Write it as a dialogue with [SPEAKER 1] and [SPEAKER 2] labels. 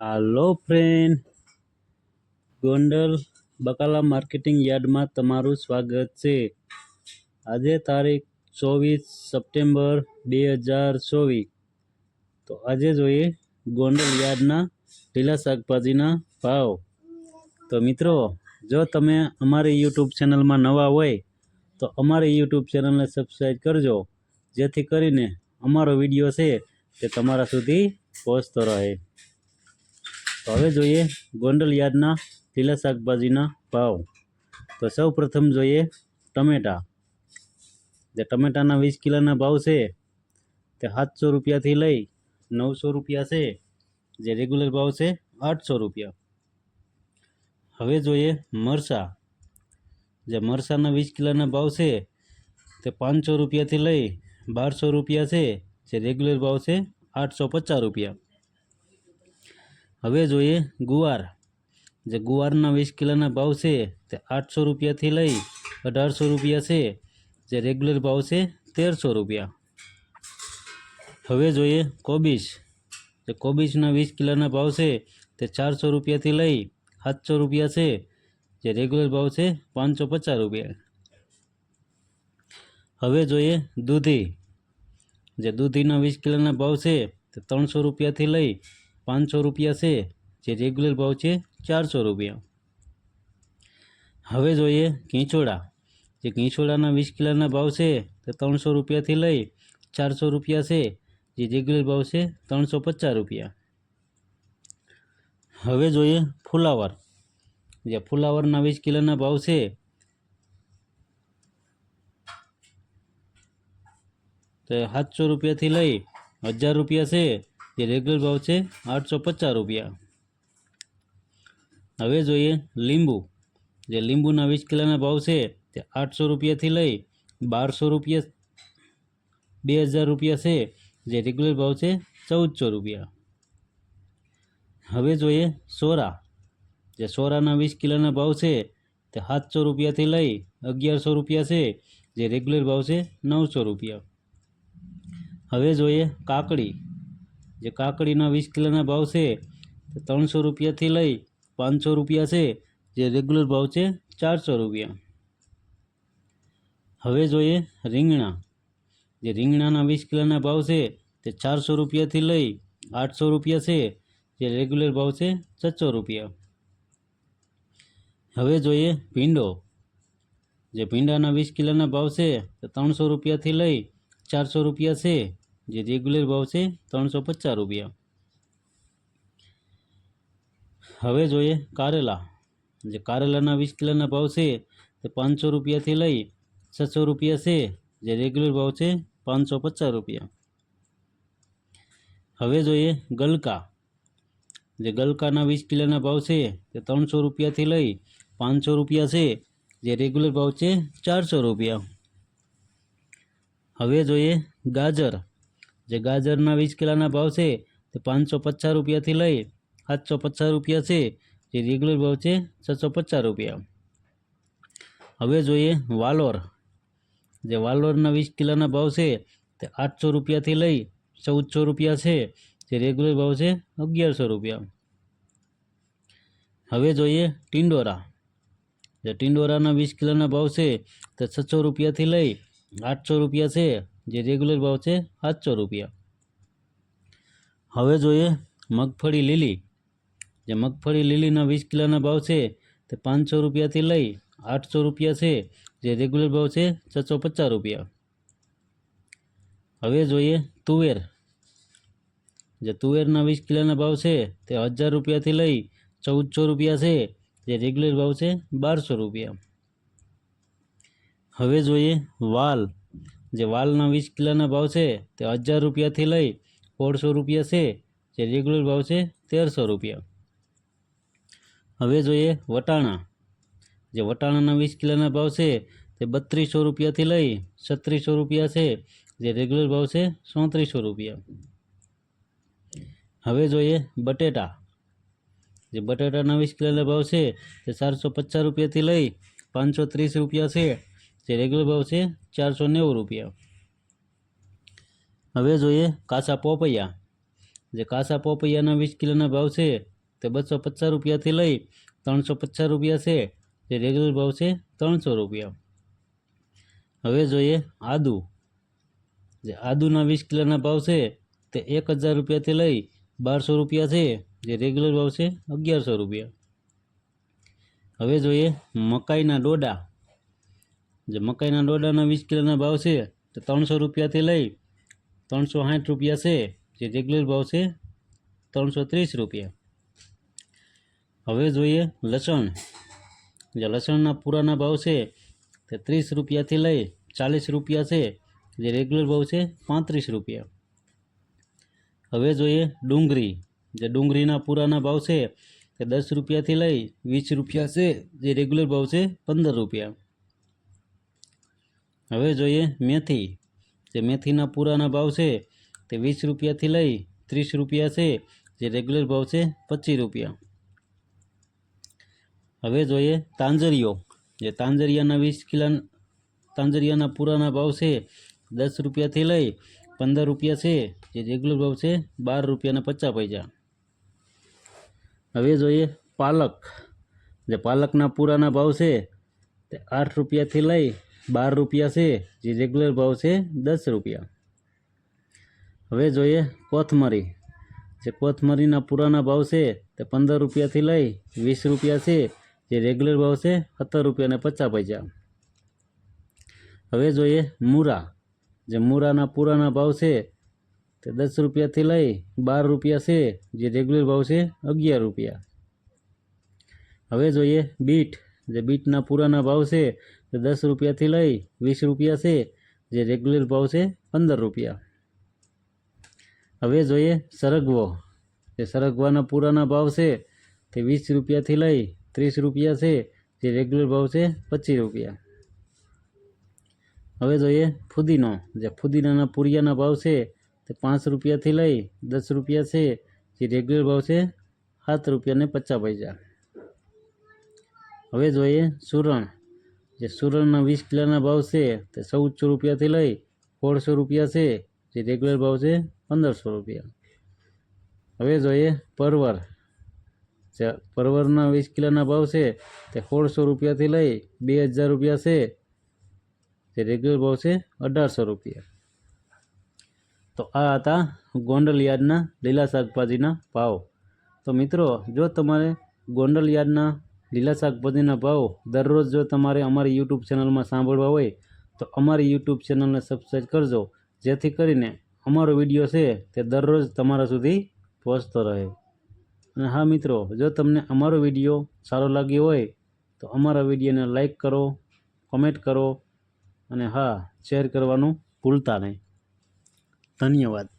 [SPEAKER 1] Hello friend Gondal Bakala marketing યાર્ડમાં તમારું સ્વાગત છે. આજે તારીખ ચોવીસ સપ્ટેમ્બર બે હજાર ચોવીસ. તો આજે જોઈએ ગોંડલ યાર્ડના લીલા શાકભાજીના ભાવ. તો મિત્રો, જો તમે અમારી યુટ્યુબ ચેનલમાં નવા હોય, તો અમારી યુટ્યુબ ચેનલને સબસ્ક્રાઈબ કરજો, જેથી કરીને અમારો વીડિયો છે તે તમારા સુધી પહોંચતો રહે. તો હવે જોઈએ ગોંડલ યાર્ડના લીલા શાકભાજીના ભાવ. તો સૌ પ્રથમ જોઈએ ટમેટા. જે ટમેટાના વીસ કિલોના ભાવ છે, તે સાતસો રૂપિયાથી લઈ નવસો રૂપિયા છે, જે રેગ્યુલર ભાવ છે આઠસો રૂપિયા. હવે જોઈએ મરચાં જે મરચાંના વીસ કિલોના ભાવ છે, તે પાંચસો રૂપિયાથી લઈ બારસો રૂપિયા છે, જે રેગ્યુલર ભાવ છે આઠસો પચાસ રૂપિયા. હવે જોઈએ ગુવાર. જે ગુવારના વીસ કિલોના ભાવ છે તે આઠસો રૂપિયાથી લઈ અઢારસો રૂપિયા છે. જે રેગ્યુલર ભાવ છે તેરસો રૂપિયા. હવે જોઈએ કોબીજ. જે કોબીજના વીસ કિલોના ભાવ છે તે ચારસો રૂપિયાથી લઈ સાતસો રૂપિયા છે. જે રેગ્યુલર ભાવ છે પાંચસો પચાસ રૂપિયા. હવે જોઈએ દૂધી. જે દૂધીના વીસ કિલોના ભાવ છે તે ત્રણસો રૂપિયાથી લઈ પાંચસો રૂપિયા છે જે રેગ્યુલર ભાવ છે ચારસો રૂપિયા હવે જોઈએ કીંચોડા જે કીંચોડાના વીસ કિલોના ભાવ છે તે ત્રણસો રૂપિયાથી લઈ ચારસો રૂપિયા છે જે રેગ્યુલર ભાવ છે ત્રણસો પચાસ રૂપિયા હવે જોઈએ ફુલાવર જે ફુલાવરના વીસ કિલોના ભાવ છે તે સાતસો રૂપિયાથી લઈ હજાર રૂપિયા છે જે રેગ્યુલર ભાવ છે આઠસો પચાસ રૂપિયા. હવે જોઈએ લીંબુ. જે લીંબુના વીસ કિલોના ભાવ છે તે આઠસો રૂપિયાથી લઈ બારસો રૂપિયા, બે હજાર રૂપિયા છે. જે રેગ્યુલર ભાવ છે ચૌદસો રૂપિયા. હવે જોઈએ સોરા. જે સોરાના વીસ કિલોના ભાવ છે તે સાતસો રૂપિયાથી લઈ અગિયારસો રૂપિયા છે. જે રેગ્યુલર ભાવ છે નવસો રૂપિયા. હવે જોઈએ કાકડી. જે કાકડીના વીસ કિલોના ભાવ છે, તે ત્રણસો રૂપિયાથી લઈ પાંચસો રૂપિયા છે, જે રેગ્યુલર ભાવ છે, ચારસો રૂપિયા. હવે જોઈએ રીંગણા. જે રીંગણાના વીસ કિલોના ભાવ છે, તે ચારસો રૂપિયાથી લઈ આઠસો રૂપિયા છે, જે રેગ્યુલર ભાવ છે, છસો રૂપિયા. હવે જોઈએ ભીંડો. જે ભીંડાના વીસ કિલોના ભાવ છે, તે ત્રણસો રૂપિયાથી લઈ ચારસો રૂપિયા છે જે રેગ્યુલર ભાવ છે ત્રણસો પચાસ રૂપિયા. હવે જોઈએ કારેલા. જે કારેલાના વીસ કિલોના ભાવ છે તે પાંચસો રૂપિયાથી લઈ છસો રૂપિયા છે. જે રેગ્યુલર ભાવ છે પાંચસો પચાસ રૂપિયા. હવે જોઈએ ગલકા. જે ગલકાના વીસ કિલોના ભાવ છે તે ત્રણસો રૂપિયાથી લઈ પાંચસો રૂપિયા છે. જે રેગ્યુલર ભાવ છે ચારસો રૂપિયા. હવે જોઈએ ગાજર. જે ગાજરના વીસ કિલોના ભાવ છે, તે પાંચસો પચાસ રૂપિયાથી લઈ સાતસો પચાસ રૂપિયા છે, જે રેગ્યુલર ભાવ છે, છસો પચાસ રૂપિયા. હવે જોઈએ વાલોર. જે વાલોરના વીસ કિલોના ભાવ છે, તે આઠસો રૂપિયાથી લઈ ચૌદસો રૂપિયા છે, જે રેગ્યુલર ભાવ છે, અગિયારસો રૂપિયા. હવે જોઈએ ટિંડોરા. જે ટિંડોરાના વીસ કિલોના ભાવ છે, તે છસો રૂપિયાથી લઈ આઠસો રૂપિયા છે જે રેગ્યુલર ભાવ છે સાતસો રૂપિયા. હવે જોઈએ મગફળી લીલી. જે મગફળી લીલીના વીસ કિલોના ભાવ છે તે પાંચસો રૂપિયાથી લઈ આઠસો રૂપિયા છે. જે રેગ્યુલર ભાવ છે છસો પચાસ રૂપિયા. હવે જોઈએ તુવેર. જે તુવેરના વીસ કિલોના ભાવ છે તે હજાર રૂપિયાથી લઈ ચૌદસો રૂપિયા છે. જે રેગ્યુલર ભાવ છે બારસો રૂપિયા. હવે જોઈએ વાલ. જે વાલના વીસ કિલોના ભાવ છે તે હજાર રૂપિયાથી લઈ સોળસો રૂપિયા છે, જે રેગ્યુલર ભાવ છે તેરસો રૂપિયા. હવે જોઈએ વટાણા. જે વટાણાના વીસ કિલોના ભાવ છે તે બત્રીસો રૂપિયાથી લઈ છત્રીસો રૂપિયા છે, જે રેગ્યુલર ભાવ છે સોત્રીસો રૂપિયા. હવે જોઈએ બટેટા. જે બટેટાના વીસ કિલોના ભાવ છે તે ચારસો પચાસ રૂપિયાથી લઈ પાંચસો ત્રીસ રૂપિયા છે જે રેગ્યુલર ભાવ છે ચારસો નેવું રૂપિયા. હવે જોઈએ કાસા પોપૈયા. જે કાસા પોપૈયાના વીસ કિલોના ભાવ છે તે બસો પચાસ રૂપિયાથી લઈ ત્રણસો પચાસ રૂપિયા છે. જે રેગ્યુલર ભાવ છે ત્રણસો રૂપિયા. હવે જોઈએ આદુ. જે આદુના વીસ કિલોના ભાવ છે તે એક હજાર રૂપિયાથી લઈ બારસો રૂપિયા છે. જે રેગ્યુલર ભાવ છે અગિયારસો રૂપિયા. હવે જોઈએ મકાઈના ડોડા. જે મકાઈના ડોડાના વીસ કિલોના ભાવ છે, તો ત્રણસો રૂપિયાથી લઈ ત્રણસો સાઠ રૂપિયા છે, જે રેગ્યુલર ભાવ છે, ત્રણસો ત્રીસ રૂપિયા. હવે જોઈએ લસણ. જે લસણના પૂરાના ભાવ છે, તે ત્રીસ રૂપિયાથી લઈ ચાલીસ રૂપિયા છે, જે રેગ્યુલર ભાવ છે, પાંત્રીસ રૂપિયા. હવે જોઈએ ડુંગળી. જે ડુંગળીના પૂરાના ભાવ છે, તે દસ રૂપિયાથી લઈ વીસ રૂપિયા છે, જે રેગ્યુલર ભાવ છે, પંદર રૂપિયા. હવે જોઈએ મેથી. જે મેથીના પૂરાના ભાવ છે તે વીસ રૂપિયાથી લઈ ત્રીસ રૂપિયા છે. જે રેગ્યુલર ભાવ છે પચીસ રૂપિયા. હવે જોઈએ તાંજરીઓ. જે તાંજરિયાના વીસ કિલા, તાંજરિયાના પૂરાના ભાવ છે દસ રૂપિયાથી લઈ પંદર રૂપિયા છે. જે રેગ્યુલર ભાવ છે બાર રૂપિયાના પચાસ પૈસા. હવે જોઈએ પાલક. જે પાલકના પૂરાના ભાવ છે તે આઠ રૂપિયાથી લઈ બાર રૂપિયા છે, જે રેગ્યુલર ભાવ છે, દસ રૂપિયા. હવે જોઈએ કોથમરી. જે કોથમરીના પુરાના ભાવ છે, તે પંદર રૂપિયાથી લઈ વીસ રૂપિયા છે, જે રેગ્યુલર ભાવ છે, સત્તર રૂપિયા અને પચાસ પૈસા. હવે જોઈએ મૂરા. જે મૂરાના પુરાના ભાવ છે, તે દસ રૂપિયાથી લઈ બાર રૂપિયા છે, જે રેગ્યુલર ભાવ છે, અગિયાર રૂપિયા. હવે જોઈએ બીટ. જે બીટના પુરાના ભાવ છે તે દસ રૂપિયાથી લઈ વીસ રૂપિયા છે, જે રેગ્યુલર ભાવ છે, પંદર રૂપિયા. હવે જોઈએ સરગવો. જે સરગવાના પૂરાના ભાવ છે, તે વીસ રૂપિયાથી લઈ ત્રીસ રૂપિયા છે, જે રેગ્યુલર ભાવ છે, પચીસ રૂપિયા. હવે જોઈએ ફુદીનો. જે ફુદીનાના પૂરિયાના ભાવ છે, તે પાંચ રૂપિયાથી લઈ દસ રૂપિયા છે, જે રેગ્યુલર ભાવ છે, સાત રૂપિયાને પચાસ પૈસા. હવે જોઈએ સુરણ. જે સુરણના વીસ કિલોના ભાવ છે, તે ચૌદસો રૂપિયાથી લઈ સોળસો રૂપિયા છે, જે રેગ્યુલર ભાવ છે, પંદરસો રૂપિયા. હવે જોઈએ પરવર. જે પરવરના વીસ કિલોના ભાવ છે, તે સોળસો રૂપિયાથી લઈ બે હજાર રૂપિયા છે, જે રેગ્યુલર ભાવ છે, અઢારસો રૂપિયા. તો આ હતા ગોંડલ યાર્ડના લીલા શાકભાજીના ભાવ. તો મિત્રો, જો તમારે ગોંડલ યાર્ડના લીલા શાકભાજીના ભાવ દરરોજ જો તમારે અમારી યુટ્યુબ ચેનલમાં સાંભળવા હોય, તો અમારી યુટ્યુબ ચેનલને સબસ્ક્રાઈબ કરજો, જેથી કરીને અમારો વીડિયો છે તે દરરોજ તમારા સુધી પહોંચતો રહે. અને હા મિત્રો, જો તમને અમારો વીડિયો સારો લાગ્યો હોય, તો અમારા વિડીયોને લાઈક કરો કોમેન્ટ કરો, અને હા શેર કરવાનું ભૂલતા નહીં. ધન્યવાદ.